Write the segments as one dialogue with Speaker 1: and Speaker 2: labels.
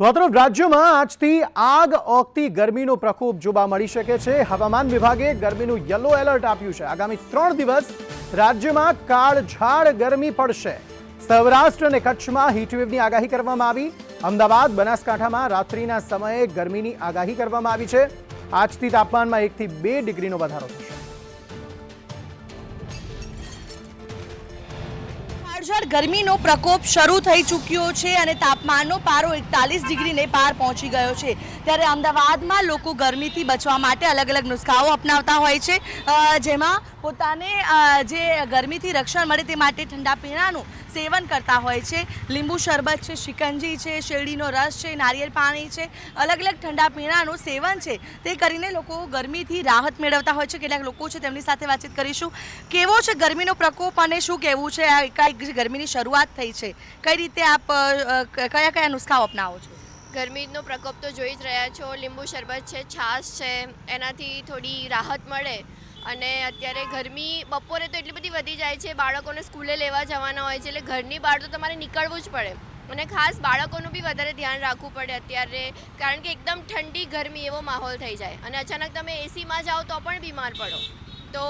Speaker 1: તો આ રાજ્યમાં આજથી આગ ઓગતી ગરમીનો પ્રકોપ જોવા મળી શકે છે. હવામાન વિભાગે ગરમીનું યલો એલર્ટ આપ્યું છે. આગામી ત્રણ દિવસ રાજ્યમાં કાળઝાળ ગરમી પડશે. સૌરાષ્ટ્ર અને કચ્છમાં હીટવેવની આગાહી કરવામાં આવી. અમદાવાદ, બનાસકાંઠામાં રાત્રિના સમયે ગરમીની આગાહી કરવામાં આવી છે. આજથી તાપમાનમાં એકથી બે ડિગ્રીનો વધારો થશે.
Speaker 2: કાળઝાળ ગરમીનો પ્રકોપ શરૂ થઈ ચૂક્યો છે અને તાપમાનનો પારો એકતાલીસ ડિગ્રીને પાર પહોંચી ગયો છે. ત્યારે અમદાવાદમાં લોકો ગરમીથી બચવા માટે અલગ અલગ નુસ્ખાઓ અપનાવતા હોય છે. જેમાં પોતાને જે ગરમીથી રક્ષણ મળે તે માટે ઠંડા પીણાનું સેવન કરતા હોય છે. લીંબુ શરબત છે, શિકંજી છે, શેરડીનો રસ છે, નારિયેળ પાણી છે, અલગ અલગ ઠંડા પીણાનું સેવન છે. તે કરીને લોકો ગરમીથી રાહત મેળવતા હોય છે. કેટલાક લોકો છે, તેમની સાથે વાતચીત કરીશું. કેવો છે ગરમીનો પ્રકોપ અને શું કહેવું છે? આ એકાએક ગરમીની શરૂઆત થઈ છે. કઈ રીતે આપ કયા કયા નુસ્ખાઓ અપનાવો છો?
Speaker 3: ગરમીનો પ્રકોપ તો જોઈ જ રહ્યા છો. લીંબુ શરબત છે, છાશ છે, એનાથી થોડી રાહત મળે અને અત્યારે ગરમી બપોરે તો એટલી બધી વધી જાય છે. બાળકોને સ્કૂલે લેવા જવાના હોય છે એટલે ઘરની બહાર તો તમારે નીકળવું જ પડે. અને ખાસ બાળકોનું બી વધારે ધ્યાન રાખવું પડે અત્યારે, કારણ કે એકદમ ઠંડી ગરમી એવો માહોલ થઈ જાય. અને અચાનક તમે એસીમાં જાઓ તો પણ બીમાર પડો. તો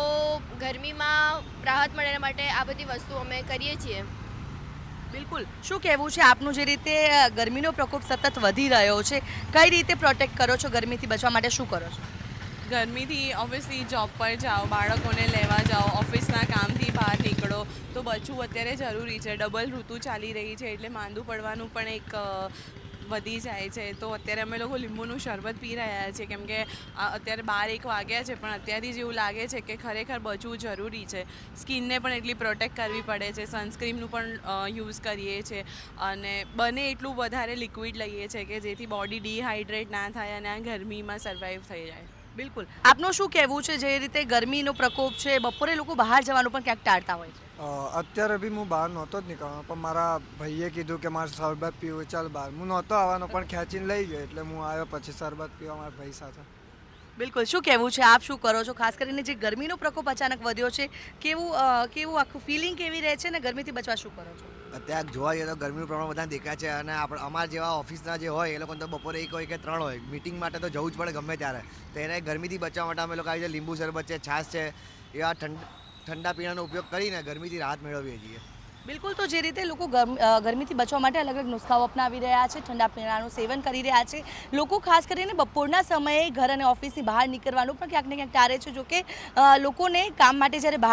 Speaker 3: ગરમીમાં રાહત મળે માટે આ બધી વસ્તુ અમે કરીએ છીએ.
Speaker 2: બિલકુલ. શું કહેવું છે આપનું જે રીતે ગરમીનો પ્રકોપ સતત વધી રહ્યો છે? કઈ રીતે પ્રોટેક્ટ કરો છો ગરમીથી બચવા માટે? શું કરો છો?
Speaker 4: ગરમીથી ઓબ્વિયસલી જોબ પર જાઓ બાળકોને લેવા જાઓ ઓફિસના કામથી બહાર નીકળો તો બચવું અત્યારે જરૂરી છે. ડબલ ઋતુ ચાલી રહી છે એટલે માંદું પડવાનું પણ એક વધી જાય છે, તો અત્યારે અમે લોકો લીંબુનું શરબત પી રહ્યા છીએ. કેમ કે અત્યારે બાર એક વાગ્યા છે, પણ અત્યારથી જ એવું લાગે છે કે ખરેખર બચવું જરૂરી છે. સ્કિનને પણ એટલી પ્રોટેક્ટ કરવી પડે છે સનસ્ક્રીમનું પણ યુઝ કરીએ છીએ અને બને એટલું વધારે લિક્વિડ લઈએ છીએ કે જેથી બોડી ડિહાઈડ્રેટ ના થાય અને આ ગરમીમાં સર્વાઈવ થઈ જાય.
Speaker 2: બિલકુલ. આપનું શું કહેવું છે, જે રીતે ગરમીનો પ્રકોપ છે, બપોરે લોકો બહાર જવાનું પણ ક્યાંક ટાળતા હોય છે?
Speaker 5: અત્યારે બી હું બહાર નહોતો જ નીકળવાનો પણ મારા ભાઈએ કીધું કે મારે શરબત પીવું ચાલ બહાર. હું નહોતો આવવાનો પણ ખેંચીને લઈ ગયો એટલે હું આવ્યો પછી શરબત પીવા મારા ભાઈ સાથે.
Speaker 2: બિલકુલ. શું કહેવું છે? આપ શું કરો છો? ખાસ કરીને જે ગરમીનો પ્રકોપ અચાનક વધ્યો છે કેવું કેવું આખું ફિલિંગ કેવી રહે છે ને ગરમીથી બચવા શું કરો છો?
Speaker 6: અત્યારે જોવા જઈએ તો ગરમીનું પ્રમાણ બધા દેખાય છે અને આપણે અમારા જેવા ઓફિસના જે હોય એ લોકોને તો બપોરે એક હોય કે ત્રણ હોય. મીટિંગ માટે તો જવું જ પડે ગમે ત્યારે. તો એને ગરમીથી બચવા માટે અમે લોકો આવી રીતે લીંબુ શરબત છે છાશ છે એવા ઠંડ ઠંડા પીણાનો ઉપયોગ કરીને ગરમીથી રાહત મેળવીએ છીએ.
Speaker 2: બિલકુલ, તો જે રીતે લોકો ગરમ- ગરમીથી બચવા માટે અલગ અલગ નુસ્ખાઓ અપનાવી રહ્યા છે, ઠંડા પીણાનું સેવન કરી રહ્યા છે. લોકો ખાસ કરીને બપોરના સમયે ઘર અને ઓફિસની બહાર નીકળવાનું પણ ક્યાંક ને ક્યાંક ટાળે છે, જોકે લોકોને કામ માટે જ્યારે બહાર